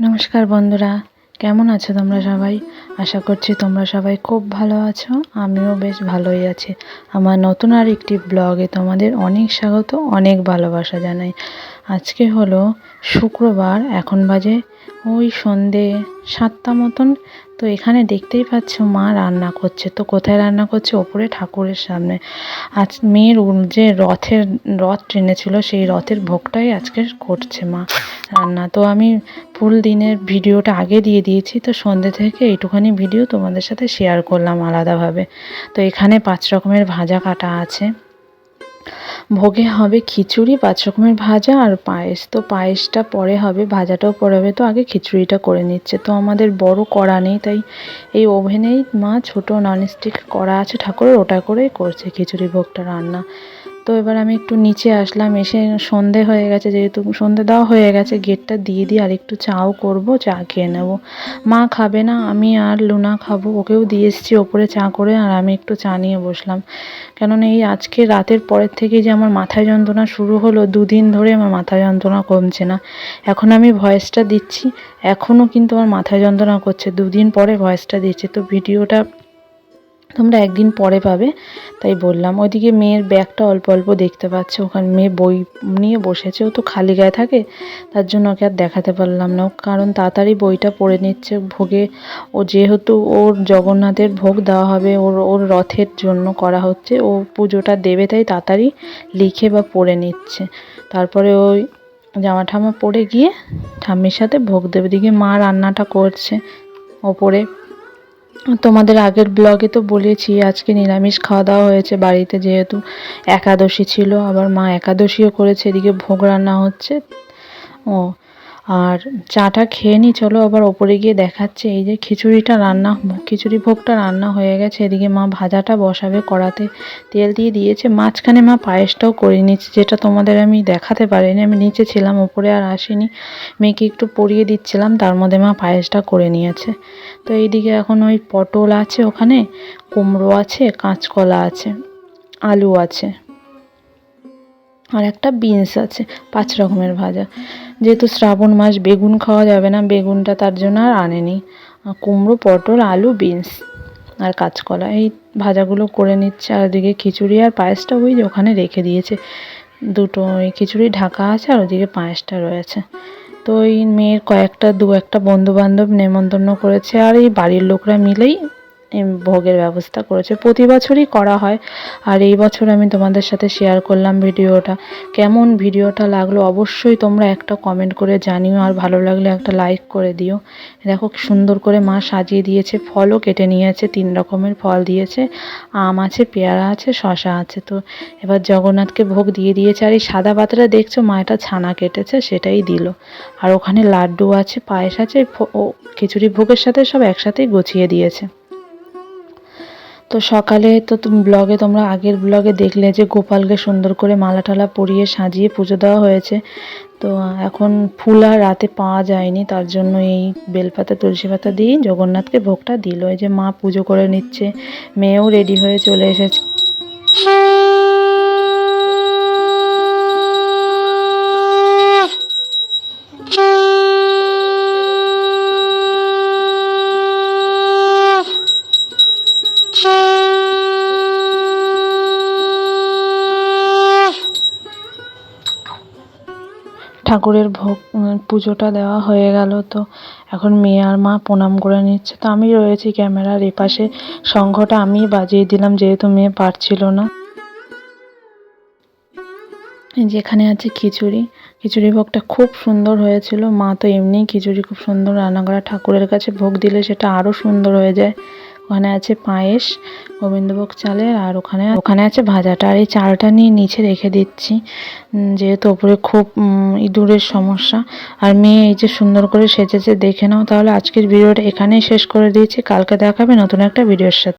নমস্কার বন্ধুরা, কেমন আছো তোমরা সবাই? আশা করছি তোমরা সবাই খুব ভালো আছো, আমিও বেশ ভালোই আছি। আমার নতুন আর একটি ব্লগে তোমাদের অনেক স্বাগত, অনেক ভালোবাসা জানাই। আজকে হলো শুক্রবার, এখন বাজে ওই সন্ধে সাতটা মতন। তো এখানে দেখতেই পাচ্ছ মা রান্না করছে। তো কোথায় রান্না করছে? ওপরে ঠাকুরের সামনে। আজ মেয়ের যে রথের, রথ টেনেছিল, সেই রথের ভোগটাই আজকে করছে মা রান্না। তো আমি ফুল দিনের ভিডিওটা আগে দিয়ে দিয়েছি। তো সন্ধ্যে থেকে এইটুখানি ভিডিও তোমাদের সাথে শেয়ার করলাম আলাদাভাবে। তো এখানে পাঁচ রকমের ভাজা কাটা আছে। ভোগে হবে খিচুড়ি, পাঁচ রকমের ভাজা আর পায়েস। তো পায়েসটা পরে হবে, ভাজাটাও পরে হবে। তো আগে খিচুড়িটা করে নিচ্ছে। তো আমাদের বড় কড়া নেই, তাই এই ওভেনেই মা ছোট ননস্টিক কড়া আছে ঠাকুরের, ওটা করেই করছে খিচুড়ি ভোগটা রান্না। তো এবার আমি একটু নিচে আসলাম, এসে সন্ধে হয়ে গেছে, যেহেতু সন্ধে দেওয়া হয়ে গেছে, গেটটা দিয়ে দিয়ে আর একটু চাও করব, চা খেয়ে নেব। মা খাবে না, আমি আর লুনা খাব, ওকেও দিয়ে এসেছি ওপরে চা করে, আর আমি একটু চা নিয়ে বসলাম। কেননা এই আজকে রাতের পরের থেকে যে আমার মাথায় যন্ত্রণা শুরু হলো, দুদিন ধরে আমার মাথা যন্ত্রণা কমছে না। এখন আমি ভয়েসটা দিচ্ছি, এখনও কিন্তু আমার মাথায় যন্ত্রণা করছে, দুদিন পরে ভয়েসটা দিচ্ছি। তো ভিডিওটা তোমরা একদিন পরে পাবে। তাই বললাম, ওইদিকে মেয়ের ব্যাগটা অল্প অল্প দেখতে পাচ্ছ। ওখানে মেয়ে বই নিয়ে বসেছে, ও তো খালি গায়ে থাকে, তার জন্য ওকে আর দেখাতে পারলাম না। কারণ তাড়াতাড়ি বইটা পড়ে নিচ্ছে, ভোগে, ও যেহেতু ওর জগন্নাথের ভোগ দেওয়া হবে, ওর ওর রথের জন্য করা হচ্ছে, ও পুজোটা দেবে তাই তাড়াতাড়ি লিখে বা পড়ে নিচ্ছে। তারপরে ওই জামা ঠামা পরে গিয়ে ঠাম্মির সাথে ভোগ দেবে। দিকে মা রান্নাটা করছে ওপরে। তোমাদের আগের ব্লগে তো বলেছি, আজকে নিরামিষ খাওয়া দাওয়া হয়েছে বাড়িতে যেহেতু একাদশী ছিল, আবার মা একাদশীও করেছে, এদিকে ভোগ রান্না হচ্ছে। ও আর চাটা খেয়ে নি, চলো আবার ওপরে গিয়ে দেখাচ্ছে। এই যে খিচুড়িটা রান্না, খিচুড়ি ভোগটা রান্না হয়ে গেছে। এদিকে মা ভাজাটা বসাবে, কড়াতে তেল দিয়ে দিয়েছে। মাঝখানে মা পায়েসটাও করে নিচ্ছে যেটা তোমাদের আমি দেখাতে পারিনি। আমি নিচে ছিলাম, ওপরে আর আসিনি। মেয়েকে একটু পরিয়ে দিচ্ছিলাম, তার মধ্যে মা পায়েসটা করে নিয়েছে। তো এইদিকে এখন ওই পটল আছে ওখানে, কুমড়ো আছে, কাঁচকলা আছে, আলু আছে। আর একটা বিনস আছে, পাঁচ রকমের ভাজা। যেহেতু শ্রাবণ মাস, বেগুন খাওয়া যাবে না, বেগুনটা তার জন্য আর আনেনি। কুমড়ো, পটল, আলু, বিনস আর কাঁচকলা, এই ভাজাগুলো করে নিচ্ছে। আর ওদিকে খিচুড়ি আর পায়েসটা ওই ওখানে রেখে দিয়েছে। দুটো ওই খিচুড়ি ঢাকা আছে আর ওদিকে পায়েসটা রয়েছে। তো এই মেয়ের কয়েকটা, দু একটা বন্ধু বান্ধব নেমন্তন্ন করেছে। আর এই বাড়ির লোকরা মিলেই ভোগের ব্যবস্থা করেছে। প্রতি বছরই করা হয়। আর এই বছর আমি তোমাদের সাথে শেয়ার করলাম ভিডিওটা। কেমন ভিডিওটা লাগল অবশ্যই তোমরা একটা কমেন্ট করে জানিও। আর ভালো লাগলে একটা লাইক করে দিও। দেখো সুন্দর করে মা সাজিয়ে দিয়েছে। ফলও কেটে নিয়েছে, তিন রকমের ফল দিয়েছে। আম আছে, পেয়ারা আছে শশা আছে। তো এবার জগন্নাথকে ভোগ দিয়ে দিয়েছে। আর এই সাদা পাতাটা দেখছ? মা এটা ছানা কেটেছে, সেটাই দিল। আর ওখানে লাড্ডু আছে, পায়েস আছে খিচুড়ি ভোগের সাথে সব একসাথেই গুছিয়ে দিয়েছে। তো সকালে তো ব্লগে তোমরা আগের ব্লগে দেখলে যে গোপালকে সুন্দর করে মালা টালা পরিয়ে সাজিয়ে পুজো দেওয়া হয়েছে। তো এখন ফুল আর রাতে পাওয়া যায়নি, তার জন্য এই বেলপাতা, তুলসী পাতা দিয়েই জগন্নাথকে ভোগটা দিল। এই যে মা পুজো করে নিচ্ছে, মেয়েও রেডি হয়ে চলে এসেছে। ঠাকুরের ভোগ পুজোটা দেওয়া হয়ে গেল তো। এখন মেয়ে আর মা প্রণাম করে নিচ্ছে। তো আমি রয়েছি ক্যামেরার এপাশে। সংঘটা আমি বাজিয়ে দিলাম, যেহেতু মেয়ে পারছিল না। যেখানে আছে খিচুড়ি। খিচুড়ি ভোগটা খুব সুন্দর হয়েছিল। মা তো এমনিই খিচুড়ি খুব সুন্দর রান্না করা। ঠাকুরের কাছে ভোগ দিলে সেটা আরও সুন্দর হয়ে যায়। ওখানে আছে পায়েস, গোবিন্দভোগ চালের আর ওখানে ওখানে আছে ভাজাটা। আর এই চালটা নিয়ে নিচে রেখে দিচ্ছি যেহেতু ওপরে খুব ইঁদুরের সমস্যা। আর মেয়ে এই যে সুন্দর করে সেজেছে, দেখে নাও। তাহলে আজকের ভিডিওটা এখানেই শেষ করে দিয়েছি। কালকে দেখাবে নতুন একটা ভিডিওর সাথে।